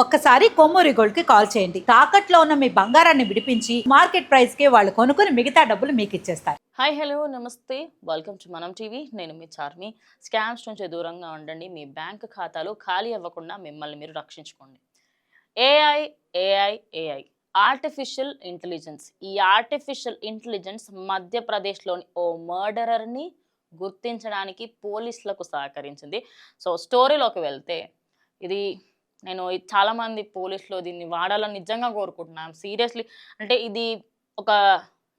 ఒక్కసారి కొమ్మూరి గోల్డ్కి కాల్ చేయండి. తాకట్లో ఉన్న మీ బంగారాన్ని విడిపించి మార్కెట్ ప్రైస్కి వాళ్ళు కొనుక్కుని మిగతా డబ్బులు మీకు ఇచ్చేస్తారు. హాయ్ హలో నమస్తే. వెల్కమ్ టు మనం టీవీ నేను మీ చార్మి. స్కామ్స్ నుంచి దూరంగా ఉండండి. మీ బ్యాంక్ ఖాతాలు ఖాళీ అవ్వకుండా మిమ్మల్ని మీరు రక్షించుకోండి. AI AI AI artificial intelligence ఈ ఆర్టిఫిషియల్ ఇంటెలిజెన్స్ మధ్యప్రదేశ్లోని ఓ మర్డరర్ని గుర్తించడానికి పోలీసులకు సహకరించింది. సో స్టోరీలోకి వెళ్తే ఇది నేను చాలామంది పోలీసులు దీన్ని వాడాలని నిజంగా కోరుకుంటున్నాను. సీరియస్లీ అంటే ఇది ఒక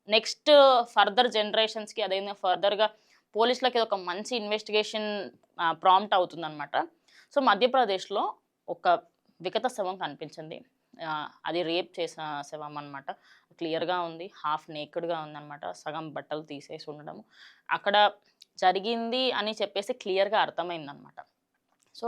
నెక్స్ట్ ఫర్దర్ జనరేషన్స్కి అదేవిధంగా ఫర్దర్గా పోలీసులకి ఒక మంచి ఇన్వెస్టిగేషన్ ప్రాంప్ట్ అవుతుంది అనమాట సో మధ్యప్రదేశ్లో ఒక వికత శవం కనిపించింది. అది రేప్ చేసిన శవం అనమాట క్లియర్గా ఉంది హాఫ్ నేక్డ్గా ఉందన్నమాట. సగం బట్టలు తీసేసి ఉండడం అక్కడ జరిగింది అని చెప్పేసి క్లియర్గా అర్థమైందనమాట సో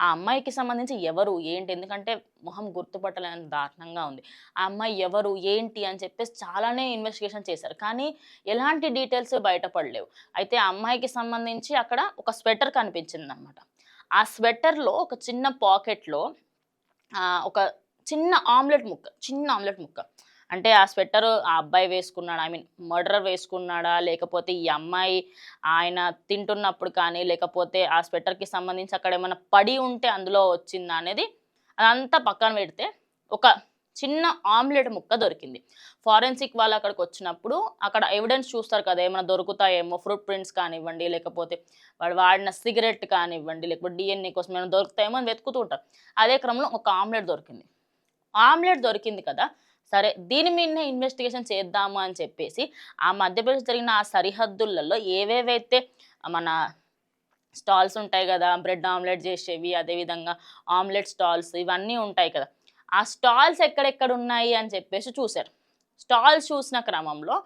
ఆ అమ్మాయికి సంబంధించి ఎవరు ఏంటి? ఎందుకంటే మొహం గుర్తుపట్టలేని దారుణంగా ఉంది. ఆ అమ్మాయి ఎవరు ఏంటి? అని చెప్పేసి చాలానే ఇన్వెస్టిగేషన్ చేశారు. కానీ ఎలాంటి డీటెయిల్స్ బయటపడలేవు. అయితే ఆ అమ్మాయికి సంబంధించి అక్కడ ఒక స్వెటర్ కనిపించింది అనమాట ఆ స్వెటర్లో ఒక చిన్న పాకెట్లో ఒక చిన్న ఆమ్లెట్ ముక్క చిన్న ఆమ్లెట్ ముక్క. అంటే ఆ స్వెట్టర్ ఆ అబ్బాయి వేసుకున్నాడా? ఐ మీన్ మర్డరర్ వేసుకున్నాడా? లేకపోతే ఈ అమ్మాయి ఆయన తింటున్నప్పుడు కానీ లేకపోతే ఆ స్వెటర్కి సంబంధించి అక్కడ ఏమైనా పడి ఉంటే అందులో వచ్చిందా అనేది అదంతా పక్కన పెడితే ఒక చిన్న ఆమ్లెట్ ముక్క దొరికింది. ఫారెన్సిక్ వాళ్ళు అక్కడికి వచ్చినప్పుడు అక్కడ ఎవిడెన్స్ చూస్తారు కదా ఏమైనా దొరుకుతాయేమో ఫ్రూట్ ప్రింట్స్ కానివ్వండి లేకపోతే వాడు వాడిన సిగరెట్ కానివ్వండి లేకపోతే డిఎన్ఏ కోసం ఏమైనా దొరుకుతాయేమో అని వెతుకుతూ ఉంటారు. అదే క్రమంలో ఒక ఆమ్లెట్ దొరికింది. ఆమ్లెట్ దొరికింది కదా సరే దీని మీదనే ఇన్వెస్టిగేషన్ చేద్దాము అని చెప్పేసి ఆ మధ్యప్రదేశ్ జరిగిన ఆ సరిహద్దులలో ఏవేవైతే మన స్టాల్స్ ఉంటాయి కదా బ్రెడ్ ఆమ్లెట్ చేసేవి అదేవిధంగా ఆమ్లెట్ స్టాల్స్ ఇవన్నీ ఉంటాయి కదా ఆ స్టాల్స్ ఎక్కడెక్కడ ఉన్నాయి అని చెప్పేసి చూశారు. స్టాల్స్ చూసిన క్రమంలో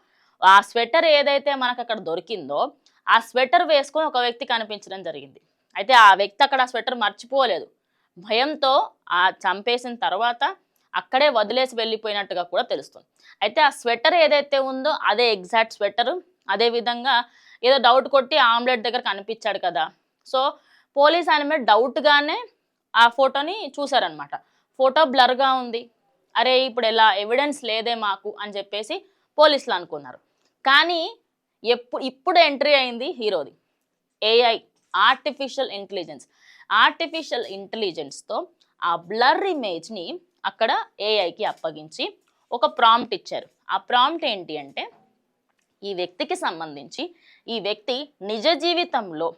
ఆ స్వెటర్ ఏదైతే మనకు అక్కడ దొరికిందో ఆ స్వెటర్ వేసుకొని ఒక వ్యక్తి కనిపించడం జరిగింది. అయితే ఆ వ్యక్తి అక్కడ ఆ స్వెటర్ మర్చిపోలేదు. భయంతో ఆ చంపేసిన తర్వాత అక్కడే వదిలేసి వెళ్ళిపోయినట్టుగా కూడా తెలుస్తుంది. అయితే ఆ స్వెటర్ ఏదైతే ఉందో అదే ఎగ్జాక్ట్ స్వెటరు అదే విధంగా ఏదో డౌట్ కొట్టి ఆమ్లెట్ దగ్గర కనిపించాడు కదా. సో పోలీస్ ఆయన మీద డౌట్గానే ఆ ఫోటోని చూసారనమాట ఫోటో బ్లర్గా ఉంది. అరే ఇప్పుడు ఎలా ఎవిడెన్స్ లేదే మాకు అని చెప్పేసి పోలీసులు అనుకున్నారు. కానీ ఎప్పుడు ఇప్పుడు ఎంట్రీ అయింది హీరోది. AI artificial intelligence. ఆర్టిఫిషియల్ ఇంటెలిజెన్స్తో ఆ బ్లర్ ఇమేజ్ని అక్కడ ఏఐకి అప్పగించి ఒక ప్రాంప్ట్ ఇచ్చారు. ఆ ప్రాంప్ట్ ఏంటి అంటే ఈ వ్యక్తికి సంబంధించి ఈ వ్యక్తి నిజ జీవితంలో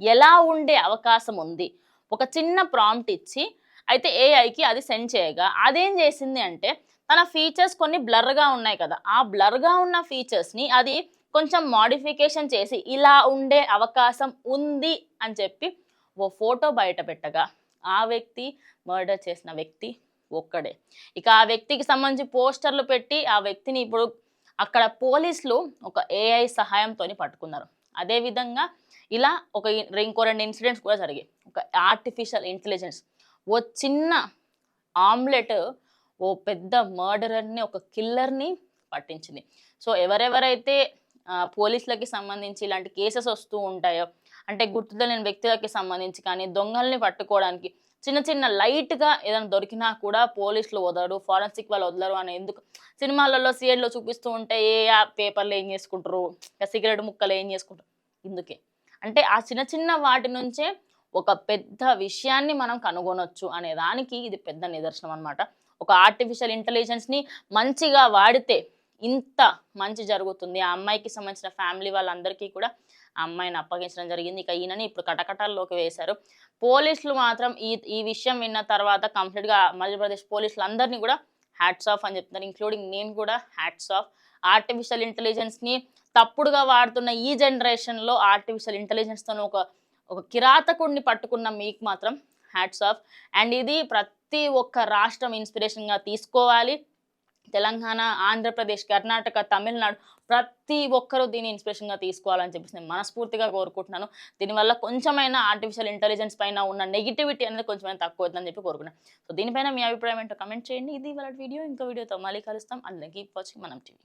ఎలా ఉండే అవకాశం ఉంది? ఒక చిన్న ప్రాంప్ట్ ఇచ్చి అయితే ఏఐకి అది సెండ్ చేయగా అదేం చేసింది అంటే తన ఫీచర్స్ కొన్ని బ్లర్గా ఉన్నాయి కదా ఆ బ్లర్గా ఉన్న ఫీచర్స్ని అది కొంచెం మాడిఫికేషన్ చేసి ఇలా ఉండే అవకాశం ఉంది అని చెప్పి ఓ ఫోటో బయట పెట్టగా ఆ వ్యక్తి మర్డర్ చేసిన వ్యక్తి ఒక్కడే. ఇక ఆ వ్యక్తికి సంబంధించి పోస్టర్లు పెట్టి ఆ వ్యక్తిని ఇప్పుడు అక్కడ పోలీసులు ఒక ఏఐ సహాయంతో పట్టుకున్నారు. అదేవిధంగా ఇలా ఒక ఇంకో రెండు ఇన్సిడెంట్స్ కూడా జరిగాయి. ఒక ఆర్టిఫిషియల్ ఇంటెలిజెన్స్. ఓ చిన్న ఆమ్లెట్ ఓ పెద్ద మర్డరర్ని ఒక కిల్లర్ని పట్టించింది. సో ఎవరెవరైతే పోలీసులకి సంబంధించి ఇలాంటి కేసెస్ వస్తూ ఉంటాయో అంటే గుర్తులేని వ్యక్తులకి సంబంధించి కానీ దొంగల్ని పట్టుకోవడానికి చిన్న చిన్న లైట్గా ఏదైనా దొరికినా కూడా పోలీసులు వదలరు ఫారెన్సిక్ వాళ్ళు వదలరు అని ఎందుకు? సినిమాలలో సీరియల్లో చూపిస్తూ ఉంటే ఏ ఆ పేపర్లు ఏం చేసుకుంటారు? ఇంకా సిగరెట్ ముక్కలు ఏం చేసుకుంటారు? ఇందుకే. అంటే ఆ చిన్న చిన్న వాటి నుంచే ఒక పెద్ద విషయాన్ని మనం కనుగొనొచ్చు అనే దానికి ఇది పెద్ద నిదర్శనం అనమాట ఒక ఆర్టిఫిషియల్ ఇంటెలిజెన్స్ని మంచిగా వాడితే ఇంత మంచి జరుగుతుంది. ఆ అమ్మాయికి సంబంధించిన ఫ్యామిలీ వాళ్ళందరికీ కూడా అమ్మాయిని అప్పగించడం జరిగింది. ఇక ఈయనని ఇప్పుడు కటకటాల్లోకి వేశారు. పోలీసులు మాత్రం ఈ ఈ విషయం విన్న తర్వాత కంప్లీట్గా మధ్యప్రదేశ్ పోలీసులు అందరినీ కూడా హ్యాట్స్ ఆఫ్ అని చెప్తున్నారు. ఇంక్లూడింగ్ నేను కూడా హ్యాట్స్ ఆఫ్ ఆర్టిఫిషియల్ ఇంటెలిజెన్స్ని తప్పుడుగా వాడుతున్న ఈ జనరేషన్లో ఆర్టిఫిషియల్ ఇంటెలిజెన్స్తో ఒక ఒక కిరాతకుడిని పట్టుకున్న మీకు మాత్రం హ్యాట్స్ ఆఫ్ అండ్ ఇది ప్రతి ఒక్క రాష్ట్రం ఇన్స్పిరేషన్గా తీసుకోవాలి. తెలంగాణ ఆంధ్రప్రదేశ్ కర్ణాటక తమిళనాడు ప్రతి ఒక్కరూ దీన్ని ఇన్స్పిరేషన్గా తీసుకోవాలని చెప్పేసి నేను మనస్ఫూర్తిగా కోరుకుంటున్నాను. దీనివల్ల కొంచెమైనా ఆర్టిఫిషియల్ ఇంటెలిజెన్స్ పైన ఉన్న నెగిటివిటీ అనేది కొంచెమైనా తక్కువ అవుతుందని చెప్పి కోరుకున్నాను సో దీనిపైన మీ అభిప్రాయం ఏంటో కమెంట్ చేయండి. ఇది వాళ్ళ వీడియో. ఇంకో వీడియోతో మళ్ళీ కలుస్తాం. అందులో కీప్ వాచింగ్ మనం టీవీ